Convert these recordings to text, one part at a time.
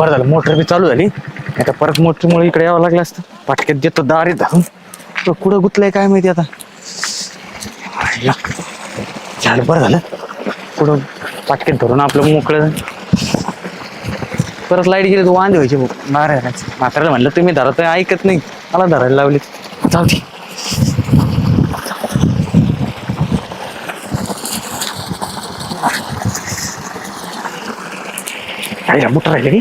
बरं झालं मोटर बी चालू झाली. आता परत मोटरमुळे इकडे यावं लागलं असतं. पाटक्यात देतो दारी धरून. तो कुठं गुतलंय काय माहिती आता? झालं बरं झालं. कुठं पाटक्यात धरून आपलं मोकळं परत लाइट गेली तर वांदे व्हायचे मारे म्हाताऱ्याला म्हणलं तुम्ही धरत ऐकत नाही. मला धरायला लावली. जाऊ दे. मोटर राहिले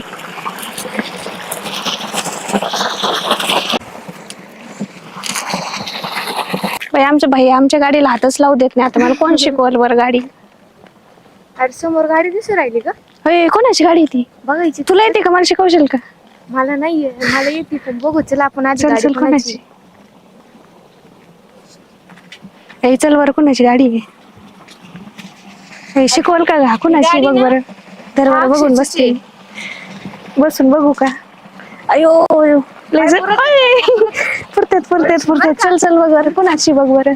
रे बाई आमच्या भाई आमच्या गाडीला हातच लावू देत नाही. आता मला कोण शिकवल वर गाडी? अरे समोर गाडी दिसू राहिली का? होय कोणाची गाडी ती? बघायची. तुला येते का? मला शिकवशील का? मला नाहीये मला येते पण बघू चला आपण आधी चल कोणाची? ए चल वर कोणाची गाडी आहे? ए, शिकवल का गा? कोणाची? बघ? बरं. बरं बघून बसते. बसून बघू का? अयो अयो. लय जण- अय. पुरतेत पुरतेत पुरतेत चल चल बघ बरं कोणाची बघ बरं?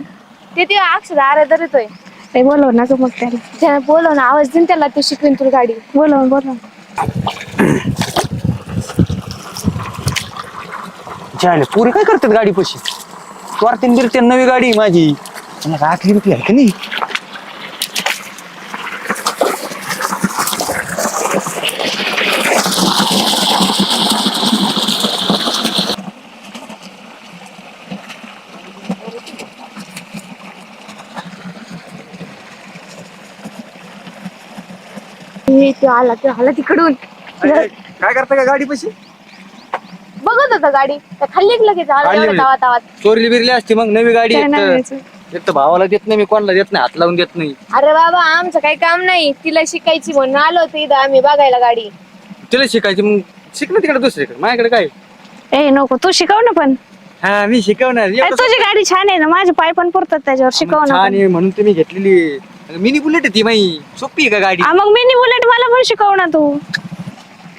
ते ते अक्षर आराधर येतोय ए बोलव ना ग मग त्याला. त्याला बोलव ना आवाज देईन त्याला ते शिकवेन तुला गाडी. बोलव बोलव. झाले पुरे काय करतात गाडी पशी स्वार्थीन बिरते नवी गाडी आहे माझी. मला आखली रुपये आहे का नाही हे तो आला तो आला तिकडून. काय करता का गाडी पशी? बघत होता गाडी. तर खाल्ली की लगेच? आला खाल्ली एवढं मी. तावात तावात चोरली बिरली असती मग नवी गाडी काय एक तर- घ्यायचं? एक तर भावाला देत नाही मी कोणाला देत नाही हात लावून देत नाही. अरे बाबा आमचं काही काम नाही. तिला शिकायची म्हणून आलो होतो इथं आम्ही बघायला गाडी. तिला शिकायची मग शिक ना तिकडे दुसरीकडे. माझ्याकडे काय? ए नको तू शिकव ना पण. हा मी शिकवणार. एवढं तुझी गाडी छान आहे ना. माझे पाय पण पुरतात त्याच्यावर शिकव ना छान पण. आहे म्हणून तुम्ही घेतलेली. मिनी बुलेट आहे ती माई सोपी आहे का गाडी? हा, मग मिनी बुलेट मला पण शिकव ना तू.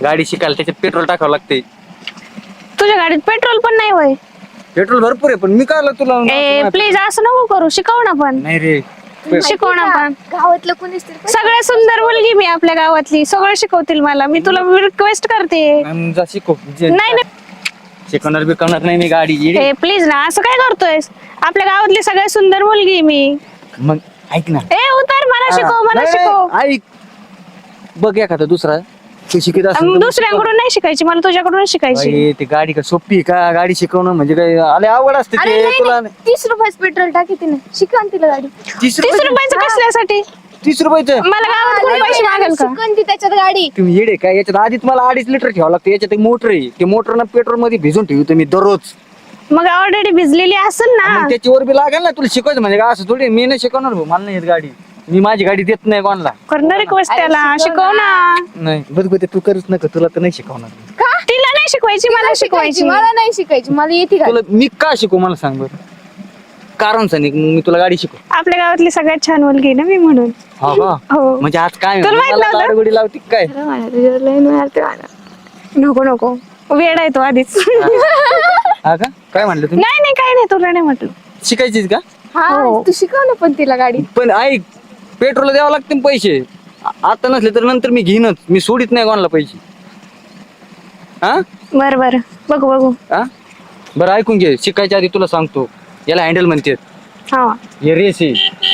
गाडी शिकायला त्याच्यात पेट्रोल टाकावं लागते तुझ्या गाडीत पेट्रोल पण नाही वय पेट्रोल भरपूर आहे पण मी काय तुला? ए प्लीज असं नको करू शिकव ना पण. नाही रे. शिकव ना पण. गावातलं कोणीच तरी पण- सगळ्यात सुंदर मुलगी मी आपल्या गावातली सगळं शिकवतील मला. मी तुला रिक्वेस्ट करते. मग जा शिकव. जे- नाही नाही. शिकवणार बिकवणार नाही मी गाडी येडी. ए प्लीज ना असं काय करतोय आपल्या गावातली सगळ्यात सुंदर मुलगी आहे मी. मग ऐक ना. ए उतर मला शिकव मला नाही, शिकव. नाही, ऐक. बघ एखादा दुसरा. तू शिकत असेल तर अं, मग दुसऱ्यांकडून नाही शिकायची मला तुझ्याकडून शिकायची. बाई, ती गाडी का सोपी आहे का? गाडी शिकवणं म्हणजे काय? आले आवड असते अरे ते. नाही, तुला नाही. तीस रुपयाच पेट्रोल टाकी तिने. शिकवण तिला गाडी. तीस तीस रुपये? रुपयाचं कसल्यासाठी? तीस रुपयाचं? मला गावात कोणी पैसे मागेल का? शिकवण ती त्याच्यात गाडी. तुम्ही येडे काय याच्यात आधीच मला अडीच लिटर ठेवावं लागतं. याच्यात एक मोटर आहे. ते मोटर ना पेट्रोलमध्ये भिजून ठेवतो मी दररोज. मग ऑलरेडी भिजलेली असेल ना. मग त्याच्यावर बी लागेल ना तुला शिकवायचं म्हणजे काय असं थोडी मी नाही शिकवणार भाऊ मला नाही येत गाडी. मी माझी गाडी देत नाही कोणाला. करणार रिक्वेस्ट त्याला शिकव ना. नाही बघ बघ ते तू करूच नका तुला तर नाही शिकवणार. का? तिला नाही शिकवायची मला शिकवायची मला नाही शिकायची मला येते गाडी तुला मी का शिकू मला सांग बरं. कारण सांग मग मी तुला गाडी शिकव. आपल्या गावातली सगळ्यात छान मुलगी आहे ना मी म्हणून. हा का हो. म्हणजे आज काय तुला माहीत मला नव्हतं? लाडगोडी लावती का काय. नको नको. वेळ आहे तो आधीच. हा का? काय म्हणलं तुम्ही? नाही नाही काही नाही तुला नाही म्हटलं. शिकायचीच का? हा हो. तू शिकव ना पण तिला गाडी. पण ऐक पेट्रोल द्यावं लागते पैसे. आ- आता नसले तर नंतर मी घेईनच. मी सोडित नाही कोणाला पैसे. हा? बर बर. बघू बघू. हा? बरं ऐकून घे. शिकायच्या आधी तुला सांगतो. याला हँडल म्हणते हा. हे रेस आहे.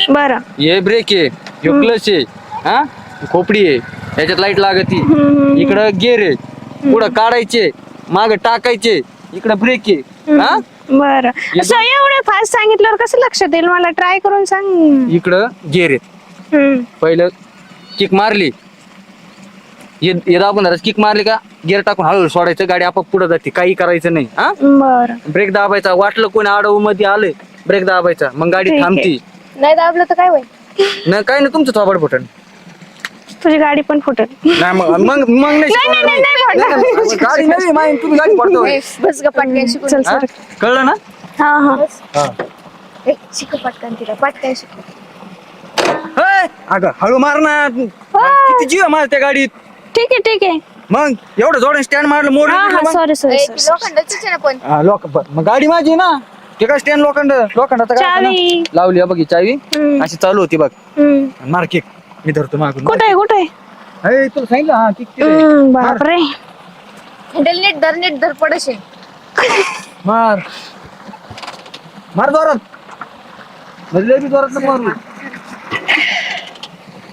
बर. हे ब्रेक आहे. हे क्लच आहे. हा? खोपडी आहे. याच्यात लाइट लागती. इकडं गेअर आहे. पुढं काढायचे. माग टाकायचे. इकडं ब्रेक आहे हा? बर. असं एवढं फास्ट सांगितल्यावर कसं लक्षात येईल? मला ट्राय करून सांग. इकडं गेअर आहे हम्म. पहिलं किक मारली. हे हे दाबून किक मारली का? गिअर टाकून हळूहळू सोडायचं. गाडी आपोआप पुढे जाते. काही करायचं नाही. हा? बर. ब्रेक दाबायचा. वाटलं कोणी आडवमध्ये आले ब्रेक दाबायचा. मग गाडी ठीक आहे. थांबती. नाही दाबलं तर काय होईल? नाही काय नाही. तुमचं थोबड फुटण तुझी गाडी पण फुटल. नाही मग मग मग नाही शिकवणार नाही, मी. नाही, नाही, नाही, नाही, गाडी नाही माहीत तुम्ही गाडी पडतो. ए, बस ग पटकन शिकून चल हा? सर कळलं ना? हा हा. हा. ए, शिकव पटकन तिला पटकन शिकव. हे, अगं हळू मार ना. किती जीव आहे माझ्या त्या गाडीत? ठीक आहे ठीक आहे. मग एवढं जोडून स्टँड मारलं मोड हा हा सॉरी ए, सॉरी ती लोखंडाचीच आहे ना पण लोक मग गाडी माझी ना. ते काय स्टँड लोखंड? लोखंडाचं काय असतं ना? चावी. लावली आहे बघ ही चावी. हम्म. अशी चालू होती बघ. हम्म. मार किक मी धरतो मागून. कुठे आहे कुठे आहे? हे, तुला सांगितलं हा किक बापरे. हँडल नीट धर नीट धर पडशे मार. मार जोरात. म्हणजे बी जोरात मारू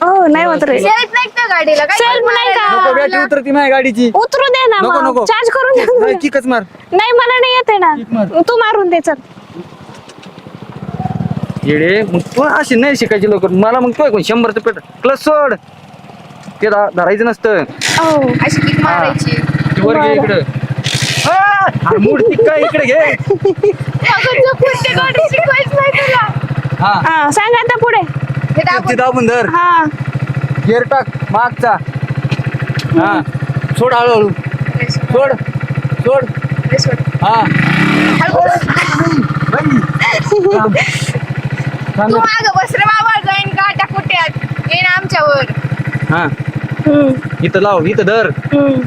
हो नाही मात्र शेत नाही का गाडीला. काय Self नाही का? नको बॅटरी उतरती माझ्या गाडीची. उतरू दे ना नको, मग. नको. चार्ज करून दे नाही, मला. किकच मार. नाही मला नाही येते किक मार. ना तू मारून दे चल. येडे. मग तू अशी नाही शिकायची लोक मला मग तू कोण शंभरचं पेट प्लस सोड. ते धा- धरायचं नसतं. हो अशी किक मारायची? ते वर घे इकडं. आ! अरे मूर्ती काय इकडे घे. अगं चुकून ते गाडी शिकवायचं नाही तुला. हा. हा सांग आता पुढे. हे ते दाबून दाबून धर. हा. गेअर टाक मागचा. हा. सोड हळूहळू. सोड. सोड. हे सोड. हा. हळू. बाई. तू माग बस रे बाबा जाईन काट्या कुट्यात येईन आमच्यावर. हा. हम्म, इथं लाव इथं धर. हम्म.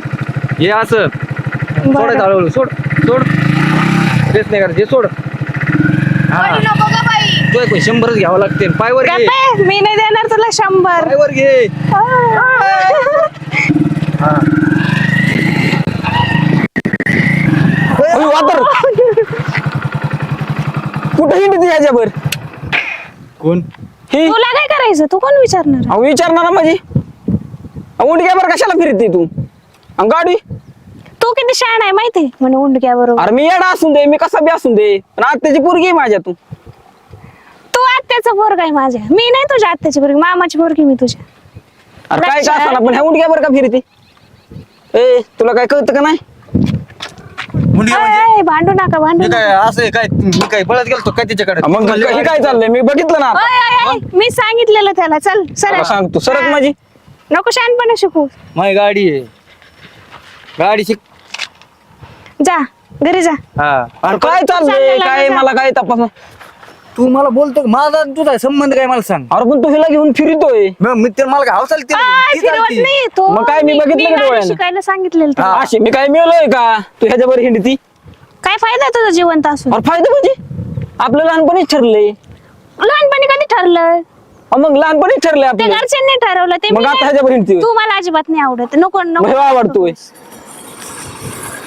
हे असं. सोडायचं हळूहळू सोड सोड. तेच नाही करायचं हे सोड. हा. पडू नको ग बाई. तू एक शंभरच घ्यावं लागते पायवर घे गप्पे, मी नाही देणार तुला शंभर. पायवर घे. हा. कुठं हिंडती याच्यावर? कोण? ही? तुला काय करायचं? तू कोण विचारणार? अहो विचारणार माझी. उंडक्यावर कशाला फिरते तू? गाडी? तू किती शाण आहे माहिती? म्हणे उंडक्या बरोबर. अरे मी येडा असून दे मी कसा बी असून दे. पण आत्याची पोरगी आहे माझ्या तू. तू आत्याचा पोरग आहे माझ्या. मी नाही तुझ्या आत्याची पोरगी मामाची पोरगी मी तुझ्या. अरे काय का लक्षात. असताना पण ह्या उंडक्यावर का फिरते? ए तुला काय कळतं का नाही? मुंडी म्हणजे? अय, अय, भांडू नका भांडू नका काय असं आहे काय मी काय बळत गेलतो काय त्याच्याकडे मग हे काय चाललंय? मी बघितलं ना आता. मी सांगितलेलं त्याला. चल सर. सांगतो. सरक माझी. नको शहाणपणा शिकू. माझी गाडी आहे. गाडी शिक. जा घरी जा. हा. अरे काय चाललंय? चाललंय काय. मला काय तपास तू मला बोलतो माझा तुझा संबंध काय मला सांग. अरे पण तू हिला घेऊन फिरतोय. मग मी ते मला काय हौस आली अय, ती फिरवत चालती. नाही तो. मग काय मी बघितलं का गाडी डोळ्यानं? शिकायला सांगितलेलं. हा. अशी मी काय मिळलोय का? तू ह्याच्यावर हिंडती? काय फायदा आहे तुझा जिवंत असून? अरे फायदा म्हणजे? आपलं लहानपणीच ठरलंय. लहानपणी कधी ठरलं? मग लहानपणीच ठरलंय ते आपलं. घरच्यांनी ठरवलं ते मग मी आता ह्याच्यावर हिंडती होय. तू मला अजिबात नाही आवडत. नको मग नको हे आवडतोय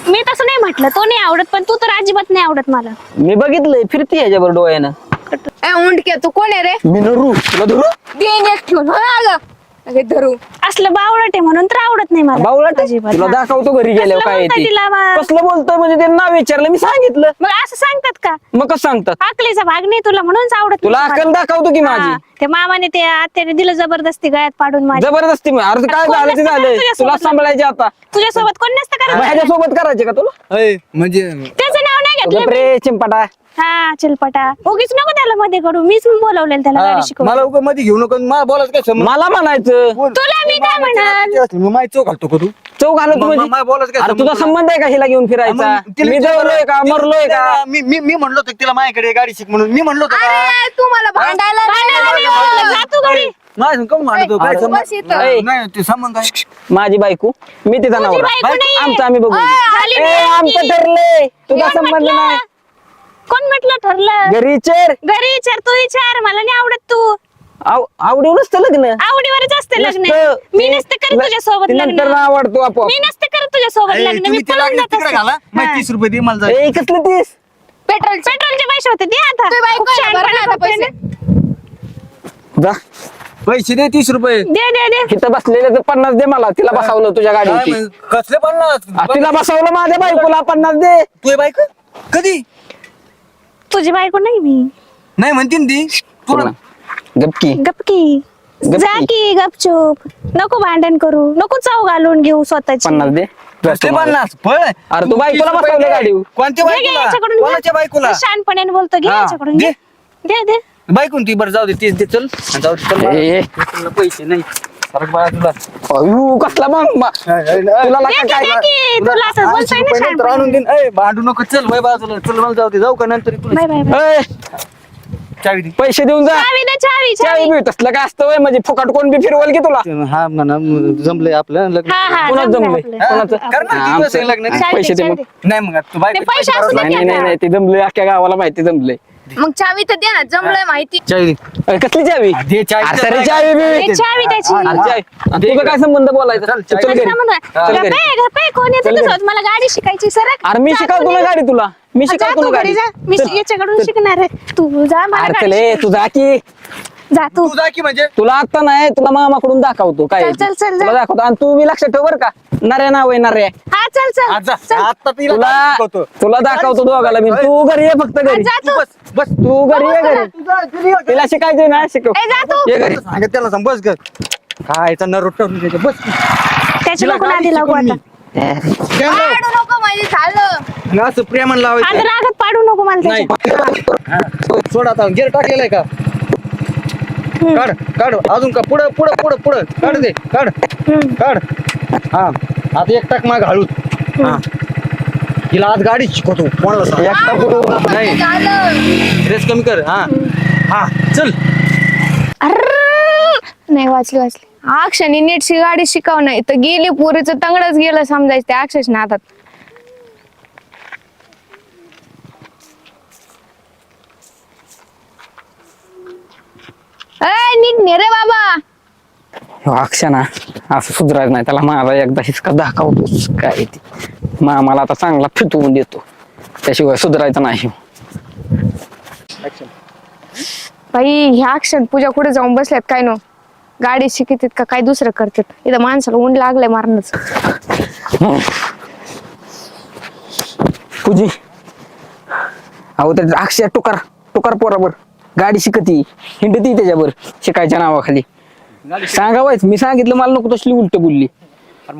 मी तसं नाही म्हटलं तो नाही आवडत पण तू तर अजिबात नाही आवडत मला. मी बघितलंय फिरती ह्याच्यावर डोळ्यानं. ए उंडक्या तू कोण आहे रे? मी नरू तुला धरू? देईन एक ठेवून. हो अगे. धरू. असलं बावळट आहे म्हणून तर आवडत नाही मला. बावळट? अजिबात. तुला. दाखवतो घरी गेल्यावर कसलं काय आहे बोलताय ते. तिला बा? कसलं बोलतोय म्हणजे ते नाव विचारलं मी सांगितलं. मग असं सांगतात का? मग कसं सांगतात? अकलीचा भाग नाही तुला म्हणूनच आवडत तुला नाही अक्कल मला. दाखवतो की हा, माझी ते मामाने ते आत्याने दिलं जबरदस्ती गळ्यात पाडून माझ्या जबरदस्ती मग. अरे काय कोण झालं ते नसतं झालंय तुझ्यासोबत. तुला लग्न? सांभाळायचे आता. तुझ्यासोबत कोण नसतं करत ह्याच्या सोबत करायचे का तुला? अय, म्हणजे त्याचं नाव नाही घेतलं मी. रे चिंपाटा. हा चिलपटा. उगीच नको त्याला मध्ये कडू मीच बोलवलेलं त्याला हा, गाडी शिकवून. मला उगा मध्ये घेऊ नको. मला बोलायचं काय संबंध? मला म्हणायचं. बोल. तुला मी काय मामाची म्हणाल? आत्याची असली, मग माझी चौक घालतो का तू चौक घालत मग- म्हणजे? मग बोलायचं काय अरे संबंध तुझा? संबंध? आहे का हिला घेऊन फिरायचा? मग तिला मी जवलोय का? तिला मरलोय का? मी मी मी म्हणलो होतो तिला माझ्याकडे गाडी शिक म्हणून. मी म्हणलो होतो का? अरे तू मला भांडायला भांडायला नाही नाही बोललं, बोललं. जा तू घरी. माझ्या संग काहून भांडतो. काय अरे, संबंध? बस इथं. नाही, नाही ते संबंध काय माझी बायको मी तिचा तुझी नवरा. बायको बाय- नाहीये. आमचं आम्ही बघू. ओय, आली ए, मी आली. आमचं ठरलंय. तुझा संबंध म्हटलं? नाही. कोण म्हटलं ठरलं? घरी चेर घरी विचार तू विचार. मला नाही आवडत तू. आव- आवडीव नसतं लग्न. आवडीवरच असते लग्न. नसतं. मी नसते करत तुझ्या सोबत ती लग्न. नंतर आवडतो आपोआप. मी नसते करत तुझ्या सोबत लग्न. मी तुम्ही ते पळून लागले जात तिकडे असते. घाला मग हा. तीस रुपये दे मला जायचं. ए कसलं तीस? पेट्रोल पेट्रोलचे पैसे होते. दे आता. तू बायको खूप आहे शहाणपणा आता पैसे ना. जा. पैसे दे तीस रुपये. दे दे दे. इथं बसलेले तर पन्नास दे मला. तिला बसवलं तुझ्या काय गाडीवरती म्हण- कसले पन्नास? आ, तिला बसवलं माझ्या बायकोला पन्नास दे. तू बाईक कधी? तुझी बायको नाही मी नाही म्हणते ना ती तुला गपकी गपकी गपकी. जा की गपचूप नको भांडण करू नको चव घालून घेऊ स्वतःची पन्नास दे कसले पन्नास पळ अरे तू बायकोला 30 रुपये बसवलं दे. गाडीवर. कोणत्या घे, घे, बायकोला याच्याकडून घे. कोणाच्या बायकोला बोलतो घे हा, याच्याकडून घे. घे दे दे बायकून ती बरं जाऊ दे तीस दे चल आणि जाऊ दे चल ए, ए. तुला पैसे नाही सरक बाळा तुला अयो, कसला मग म- तुला दे लागा की, काय दे की, तुला असं बोलताय ना रुपये नंतर आणून. देईन. ए भांडू नको चल बाय बाजूला चल मला जाऊ दे. जाऊ का नंतर तुला बाय बाय बाय. ए, चावी दे. पैसे देऊन जा. चावी दे चावी चावी चावी. बी तसलं काय असतं व्हय, म्हणजे फुकट कोण बी फिरवल की तुला? हा म्हणा जमलंय आपलं लग्न हा हा कोणाच जमलंय जमलंय? आपलं. कोणाचं? आमचं. लग्न? हा, पैसे दे मग. चालतंय. नाही मग तू बायको दे नाही नाही नाही ते जमलंय. अख्ख्या गावाला माहिती जमलंय. मग चावी तर दे ना जमलंय माहिती चावी दे. अरे, कसली चावी दे चावी. अरे, सर, चावी बी. ए, चावी त्याची अरे, चावी. आणि तुझं काय संबंध बोलायचा चल, चल. घरी. चल घरी. कोण येतं तुझं? मला गाडी शिकायची सर अरे मी शिकवतो ना गाडी तुला मी शिकवतो ना गाडी जा मी चल. याच्याकडून शिकणार आहे तू जा मला अरे गाडी चल ए, शिकव. तू जा की जा तू. तू जा की म्हणजे? तुला आता नाही तुला मामाकडून दाखवतो. काय चल, चल, चल, तुला. दाखवतो. आणि तू मी लक्षात ठेव बर का. नऱ्या नाव आहे नऱ्या. हा चल चल आज जा. चल. आता तिला तुला शिकवतो. तुला दाखवतो दोघाला मी. तू घरी ये फक्त घरी. जा तू. बस बस. तू घरी ये घरी. तू जा, तिला ये. तिला शिकायचंय ना शिकव. ए, जा तू. ये घरी. सांगत त्याला सांग बस ग. काय नर रोटवून द्यायचं बस. त्याची तिला नको गाडी नादी लागू शिकवून आता. मी. काय काढू नको म्हणजे झालं. लाव? असं प्रेमान आता लावायचं. रागात पाडू नको मला त्याच्या. हा. सोड आता गेअर टाकलेला आहे का? काढ काढ. अजून का पुढं पुढं पुढं पुढं. काढ दे काढ. काढ. हा. आता एक टाक माग हळूच. हा. तिला आज गाडी शिकवतो. कोणाला सांग? म्हणजे नाही. रेस कमी कर. हा. हा. चल. अर्र! नाही वाचली वाचली. अक्षनी नीटशी गाडी शिकाव नाही तर गेली पुरीचं तंगडच गेलं समजायचं त्या अक्षरशः हातात ए, नीट ने रे बाबा. ह्यो अक्षना असं सुधरायचं नाही. त्याला माझा एकदा हिसका दाखवतोच काय ते. मामाला आता चांगला फिटवून देतो. त्याशिवाय सुधरायचं नाही. बाई ह्या अक्षर पूजा कुठे जाऊन बसल्यात काय नो? गाडी शिकतात का काय दुसरं करतात? इथं माणसाला ऊन लागलंय मारणच पूजी. अहो त्या अक्षय टुकार टुकार पोराबर गाडी शिकती. हिंडती त्याच्यावर शिकायच्या नावाखाली. सांगावायच मी सांगितलं मला नको तसली उलट बोलली.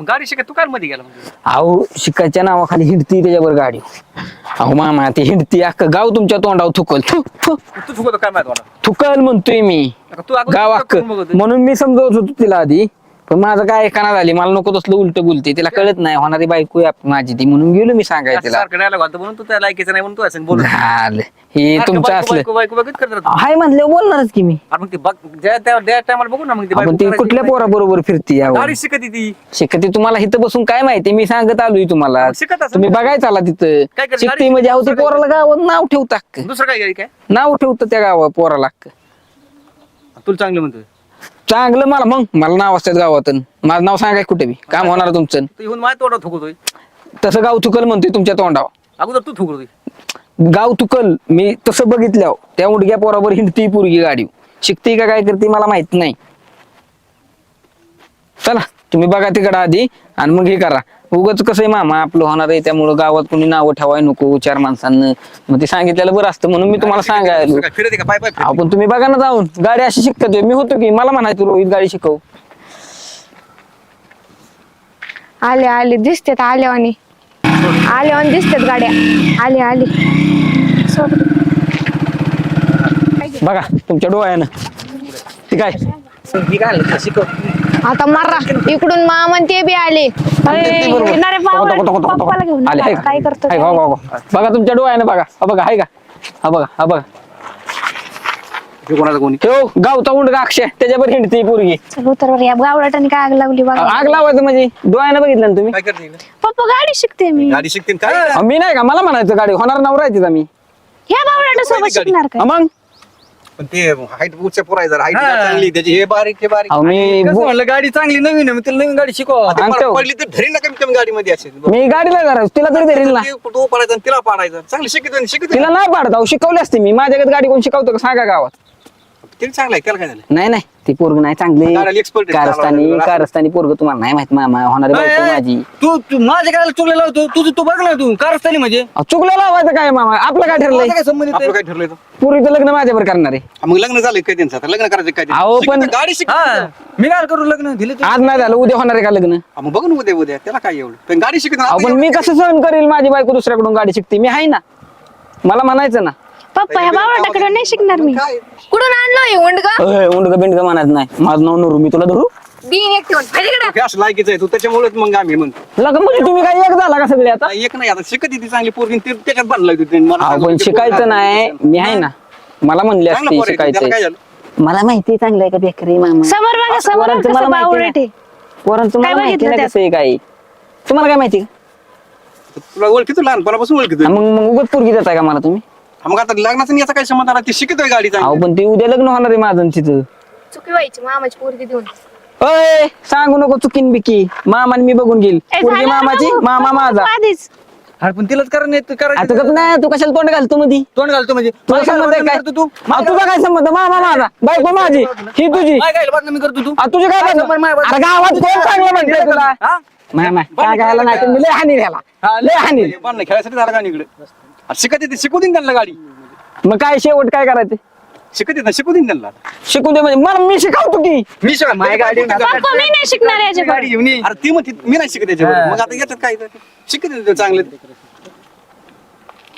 गाडी शिकत तू काय मध्ये गेला म्हणजे अहो शिकायच्या नावाखाली हिंडती त्याच्यावर गाडी. अहो मामा ती हिंडती अख्खं गाव तुमच्या तोंडावर थुकल. थु, थु, तू काय माहीत मला थुकल म्हणतोय मी. तू अगोदर गाव अख्खं. करून बघत होती. म्हणून मी समजवत होतो तिला आधी. पण माझं काय एकाना झाली मला नको तसलं उलट बोलते. तिला कळत नाही. होणारी बायको आहे माझी ती म्हणून गेलो मी सांगायला तिला. सारखं डायलॉग घालतो म्हणून तू त्या लायकीचं नाही म्हणून तू असं बोल झालं. हे तुमचं असलं. हाय म्हणलं बोलणारच की मी. मग ती बघ ज्या त्या त्या टायमाला बघू ना मग ती आपण कुठल्या नाही. पोराबरोबर फिरती यावं गाडी शिकत ती. शिकते तुम्हाला इथं बसून काय माहिती? मी सांगत आलोय तुम्हाला. मग शिकत असेल तुम्ही. बघायचं आला तिथं? शिकते म्हणजे अहो ते पोराला गावात नाव ठेवता दुसरं काय काय? नाव ठेवतं त्या गावा पोराला. तुला चांगलं म्हणतोय. चांगलं मला मग. मला नाव असतात गावातून. माझं नाव सांगाय कुठे बी. काम होणार तुमचं. तू येऊन माझ्या तोंडात थुकतोय. तसं गाव तुकल म्हणतोय तुमच्या तोंडावर. अगोदर तू थुकतोय. गाव तुकल मी तसं बघितल्यावर. त्या उडग्या पोरावर हिंडती पोरगी गाडी शिकते का काय करते मला माहीत नाही. चला तुम्ही बघा तिकडं आधी आणि मग हे करा. उगाच कसं आहे मामा आपलं होणार आहे त्यामुळं गावात कोणी नावं ठेवाय नको चार माणसांना. मग ते सांगितलेलं बरं असतं म्हणून मी तुम्हाला सांगायलो. काय फिरते का? पाय पाय फिरते? आपण तुम्ही बघा ना जाऊन. गाडी अशी शिकतात मी होतो की मला म्हणायचं रोहित गाडी शिकव. आले आले दिसतात आल्यावानी. आल्यावानी दिसतात गाड्या. आले आले. सोड. बघा तुमच्या डोळ्यानं. मी काय? म्हणलं, शिकव. आता मारा. इकडून मामा ते बी आले. ती बरोबर. येणारे. पप्पाला घेऊन आले, का? काय करतो हो, हो, हो. बघा. तुमच्या डोळ्यानं बघा. हा बघा हाय का? हा बघा हा बघा. हे कोणाचं कोणी? ठेव गावचा उंडगा अक्षय? त्याच्यावर हिंडती पोरगी. चल उतर या गावडाटाने काय आग लावली बघा. आग लावायचं म्हणजे? डोळ्यानं बघितलं ना तुम्ही? काय करते हिला? पप्पा गाडी शिकते मी. गाडी शिकते ना काय? अहो, मी नाही का? मला म्हणायचं गाडी. होणार नवरा आहे तिचा मी. ह्या बावडाटा सोबत. शिकणार हा, काय मग? पण ते हाईट उच्च पुराय जरा. हाईट हा. चांगली त्याची. हे बारीक हे बारीक. अहो मी कसं म्हणलं गाडी चांगली नवीन आहे मग तिला नवीन गाडी शिकवा. पडली तर धरी ना कमी कमी गाडीमध्ये असेल मी गाडीला जरा तिला तरी धरील ना. तो पडायचा आणि तिला पाडायचा. चांगली शिकत शिकत तिला नाही पाडत अहो शिकवली असते मी. माझ्याकडे गाडी कोण शिकवतो का? सांगा गावात. तिला चांगला आहे. त्याला काय झालं? नाही नाही. ती पोरग नाही चांगली. आहे, कारस्थानी. कारस्थानी पोरग तुम्हाला नाही माहीत मामा. होणारी बायको माझी. तू तू माझ्या काय चुकलेला होतो. तुझं तू बघ ना तू. कारस्थानी म्हणजे. अहो, चुकलं लावायचं काय मामा? आपलं काय ठरलंय? माझं काय संबंधित आपलं? काय ठरलंय? पूर्वीचं लग्न माझ्यावर करणार आहे. हा, मग लग्न झालं काय त्यांचं? आता लग्न करायचं काय अहो, शिकत पण- गाडी शिक हा. मी काय करू? लग्न दिले तू आज नाही झालं. उद्या होणार आहे का लग्न? मग बघ ना उद्या उद्या. त्याला काय एवढं? पण गाडी शिकत अहो पण मी कसं सहन करेल? माझी बायको दुसऱ्याकडून गाडी शिकते. मी आहे ना. मला म्हणायचं ना. पप्पा ह्या नाही शिकणार मी. काय? कुठून आणलं हे उंडग? उंडग बिंडग म्हणायचं नाही. माझं नाव नरू मी तुला धरू? एक ठेवून. पाहिजे इकडं. असं लायकीच आहे तू त्याच्यामुळेच मग आम्ही मग. म्हणजे तुम्ही काय एक झाला का सगळे आता? एक नाही आता शिकत ती चांगली पोरगी ते त्याच्यात बांधला मला अहो सांगू पण ते शिकायचं नाही. मी आहे ना. मला म्हणले चांगलं असते पोर आहे, त्याला काय शिकायचं झालं? मला माहिती आहे चांगलं आहे का बेकरी मामा? समोर बघा समोर मला कसं माहिती बावडट आहे. नाही. पोरांचं मला काय माहिती बघितलं नाही त्यात? कसं आहे काय तुम्हाला काय माहिती का? तुला ओळखीतो लहानपणापासून ओळखीतो मग मग उगत पोरगी देताय का मला तुम्ही? मग आता लग्नाचं आणि याचा काय संबंध आला ते शिकतोय गाडी अहो. पण ते उद्या लग्न होणार आहे माझं आणि तिथं चुकी व्हायची मामाची पोरगी देऊन. अय सांगू नको चुकीन बिकी. मामाने मी बघून घेईल. ए, पोरगी ना मामाची. मामा माझा. आधीच. अरे पण तिलाच कारण नाही आता करायचं गप नाही तू कशाला तोंड घालतो मधी? तोंड घालतो म्हणजे. तुझा काय संबंध आहे काय करतो तू? अहो, तुझा काय संबंध? मामा माझा. बायको माझी. ही तुझी. काय काय बदनामी करतो तू? अहो, तुझी काय काय बदनाम? संबंध माझ्या अरे गावात कोण चांगलं म्हणतंय तुला. हा? नाही नाही काय गायला नाही मी लय हानी घ्याला हा, लय हानी. नाही, खेळायसाठी झाला का इकडे. शिकत येते शिकू देईन त्यांना गाडी. मग काय शेवट काय करायचं? शिकत येत ना शिकू देईन त्यांना. शिकू दे म्हणजे मला मी शिकवतो की. मी शिका माझ्या गाडी पप्पा मी नाही शिकणार याच्याकडे. गाडी घेऊन ये. अरे ती म्हणते मी नाही शिकत याच्यावर मग आता येतात काय शिकत येते चांगले.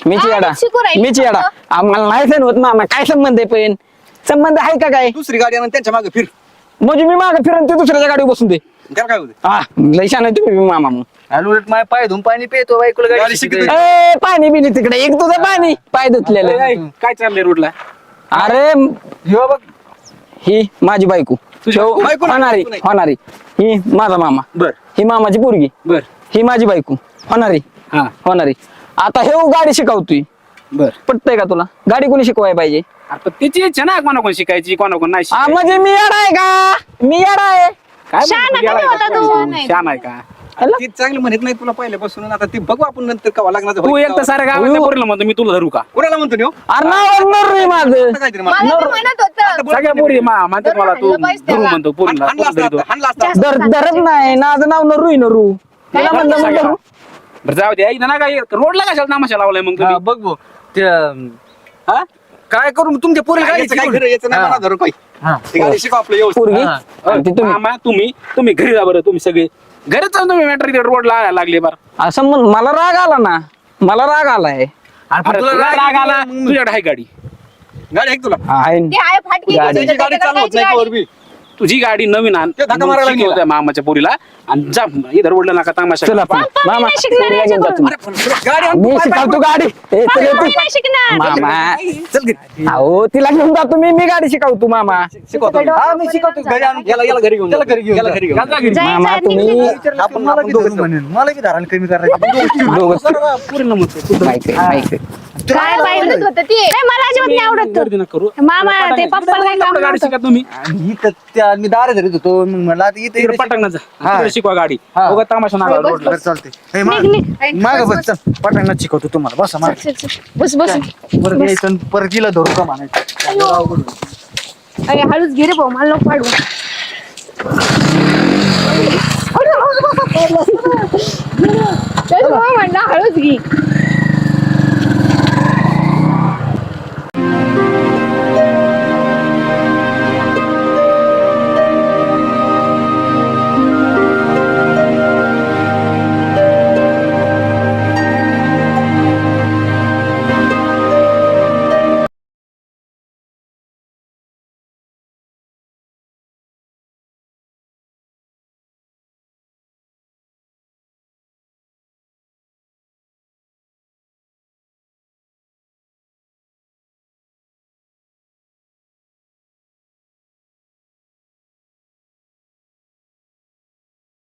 मीची हा, येडा. शिकू राहिली मीची येडा. फक्त. आम्हाला नाही सण होत मामा. काय संबंध आहे पण? संबंध आहे का काय? दुसरी गाडी आणून त्यांच्या मागे फिर. म्हणजे मी मागे फिरून ते दुसऱ्याच्या गाडीवर बसून दे. त्याला काय होते हा लय छान आहे तुम्ही बी मामा मग. उलट माझ्या पाय धुवून पाणी पितो बायकोला गाडी शिकत. ए पाणी बिनी तिकडे एक तुझं पाणी. पाय धुतलेलं. काय चाललंय रोडला? अरे हो बघ. ही माझी बायको. तुझी ह्यो बायको नाही, होणारी बायको नाही. होणारी. ही माझा मामा. बर. ही मामाची पोरगी. बर. ही माझी बायको. होणारी. हा. होणारी. आता हे गाडी शिकवतोय. बर. पटतंय का तुला? गाडी कोणी शिकवाय पाहिजे? आता त्याची इच्छा ना कोणाकोण शिकायची कोणाकोण नाही हा शिकायची. म्हणजे मी येडा आहे का? मी येडा आहे. काय म्हणतो, का? शहाणा आहे का? हॅलो? ती चांगली म्हणत नाही तुला पहिल्यापासून आता ती बघू आपण नंतर कवा लागणार तू एक तर साऱ्या गावाच्या पोरीला म्हणतो मी तुला धरू का? कोणाला म्हणतो न्यो? अरे नाव नर रे माझं. आता काहीतरी मला. मला बी म्हणत होतं. सगळ्या पोरी मा म्हणतात मला तू धरू. म्हणतो पोरीला हाणला असता हाणला असता. धरत नाही. माझं नाव नरू आहे नरू. तुला म्हणलं मग नरू बरं जाऊ दे. ऐक ना काय? रोडला कशाला नामाशा लावलाय मग हा, तुम्ही? बघ भाऊ. ते, अं, हा? काय करू? मग तुमच्या पोरी गाडी काय खरं याचं नाही मला धरू काही शिकव आपलं व्यवस्थित. पोरगी हा. आणि ती तुम्ही मामा तुम्ही तुम्ही घरी जा बरं तुम्ही सगळे. घरीच जाऊन तुम्ही मॅटर इथे रोडला लागले बरं. असं म्हण मला राग आला ना. मला राग आलाय. अरे, तुला राग आला मग- तुझ्याकडे आहे गाडी. गाडी आहे का तुला? आहे. ते आहे फाटकी. गाडी- चालवत नाही. तुझी गाडी नवीन आण ते धक्का मारायला गेला. मामाच्या पोरीला आणि जा इधर रोडला नका तामाशा चला करा. आपण. पप्पा, मी मामा नाही शिकणार पोरीला घेऊन जा. तुम्ही. गाडी आण, मी पाय- पाय- शिकवतो गाडी ए, चल पप्पा, येतो. मी नाही शिकणार मामा चल घे. अहो तिला घेऊन जातो मी मी गाडी शिकवतो मामा शिकवतो मी. हा, मी शिकवतो घरी आणून याला याला घरी घेऊन याला घरी घेऊन याला घरी घेऊन जा घरी. जाय, मामा तुम्ही. आपण दोघं मला बी धारण कमी करायचं दोघंच. पोरीला म्हणतो माहिती आहे, माहिती आहे. काय म्हणत पाहिलं होतं ते. नाही मला अजिबात नाही आवडत. गर्दी नका करू. मामा ते पप्पाला काय काम गाडी नव्हतं. शिका तुम्ही. इथं त्या मी दारे धरीत होतो. मग म्हणलं आता इथे पटांगणाचा हा. तिकडे शिकवा गाडी. हा. उगा तमाशा रोडला. चालते निघ, निघ. माग बस चल. पटांगणात शिकवतो तुम्हाला. बसा माग. चल, चल. बस बस. परत यायचं आणि परत गेलं धरू का म्हणायचं अरे हळूच घे रे भाऊ. मला नको पाडू त्याचं भाऊ म्हणला हळूच घे. Thank you.